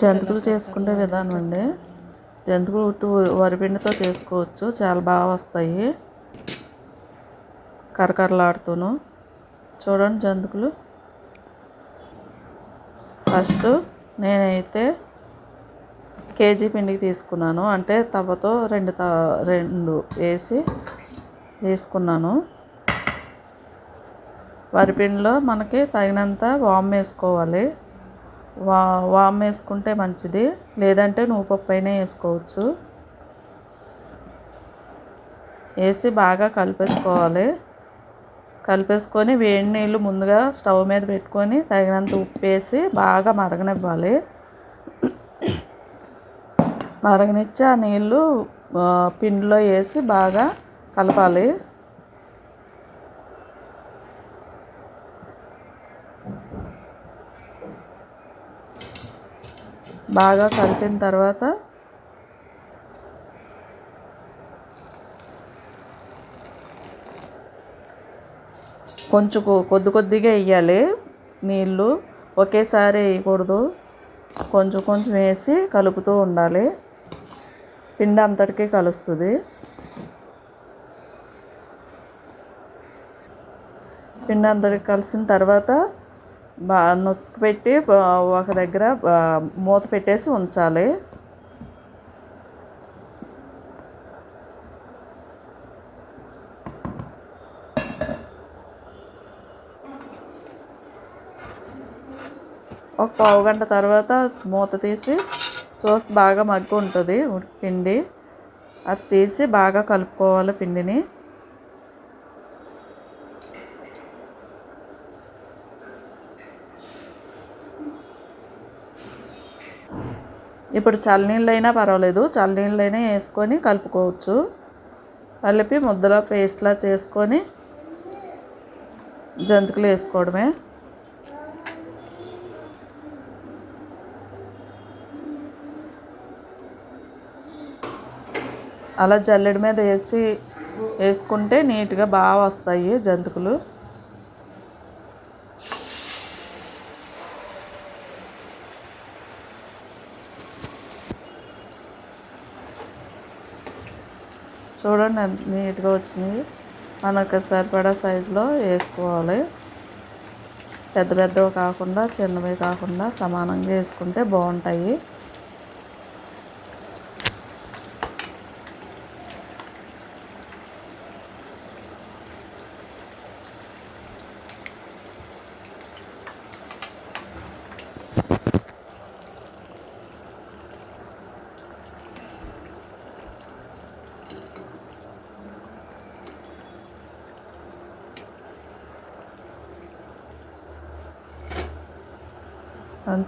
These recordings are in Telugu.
జంతికలు చేసుకునే విధానం అండి. జంతికలు ఉట్టు వరిపిండితో చేసుకోవచ్చు. చాలా బాగా వస్తాయి. కరకరలాడుతూను. చూడండి జంతికలు. ఫస్ట్ నేనైతే కేజీ పిండికి తీసుకున్నాను. అంటే తవ్వతో రెండు త రెండు వేసి తీసుకున్నాను. వరిపిండిలో మనకి తగినంత వామ్ వేసుకోవాలి. వా వామ్ వేసుకుంటే మంచిది. లేదంటే నువ్వు అయినా వేసుకోవచ్చు. వేసి బాగా కలిపేసుకోవాలి. కలిపేసుకొని వేడి నీళ్ళు ముందుగా స్టవ్ మీద పెట్టుకొని తగినంత ఉప్పు వేసి బాగా మరగనివ్వాలి. మరగనిచ్చి ఆ నీళ్ళు పిండిలో వేసి బాగా కలపాలి. బాగా కలిపిన తర్వాత కొంచెం కొద్ది కొద్దిగా వేయాలి నీళ్ళు. ఒకేసారి వేయకూడదు. కొంచెం కొంచెం వేసి కలుపుతూ ఉండాలి. పిండి అంతటికీ కలుస్తుంది. పిండి అంతటికి కలిసిన తర్వాత నొక్కి పెట్టి ఒక దగ్గర మూత పెట్టేసి ఉంచాలి. ఒక పావు గంట తర్వాత మూత తీసి చూస్తే బాగా మగ్గు ఉంటుంది పిండి. అది తీసి బాగా కలుపుకోవాలి పిండిని. ఇప్పుడు చల్లనీళ్ళైనా పర్వాలేదు. చల్లనీళ్ళైనా వేసుకొని కలుపుకోవచ్చు. కలిపి ముద్దలో పేస్ట్లా చేసుకొని జంతికలు వేసుకోవడమే. అలా జల్లెడ మీద వేసి వేసుకుంటే నీట్గా బాగా వస్తాయి జంతికలు. చూడండి ఎంత నీట్గా వచ్చినాయి. మనకు సరిపడా సైజులో వేసుకోవాలి. పెద్ద పెద్దవి కాకుండా చిన్నవి కాకుండా సమానంగా వేసుకుంటే బాగుంటాయి.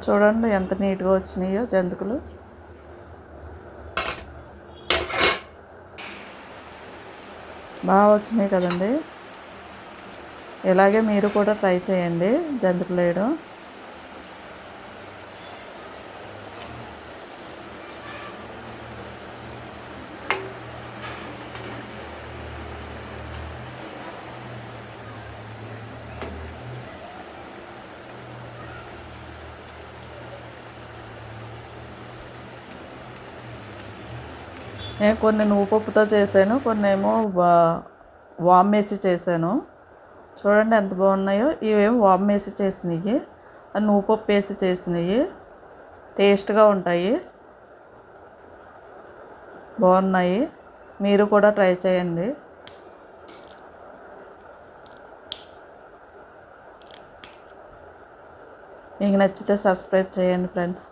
చూడండి ఎంత నీట్గా వచ్చినాయో జంతికలు. బాగా వచ్చినాయి కదండి. ఇలాగే మీరు కూడా ట్రై చేయండి జంతికలు వేయడం. కొన్ని నువ్వుపప్పుతో చేశాను కొన్ని ఏమో వామ్ వేసి చేశాను. చూడండి ఎంత బాగున్నాయో. ఇవేమో వామ్ వేసి చేసినవి నువ్వుపప్పు వేసి చేసినవి టేస్ట్గా ఉంటాయి. బాగున్నాయి. మీరు కూడా ట్రై చేయండి. మీకు నచ్చితే సబ్స్క్రైబ్ చేయండి ఫ్రెండ్స్.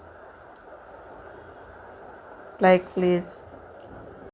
Like please.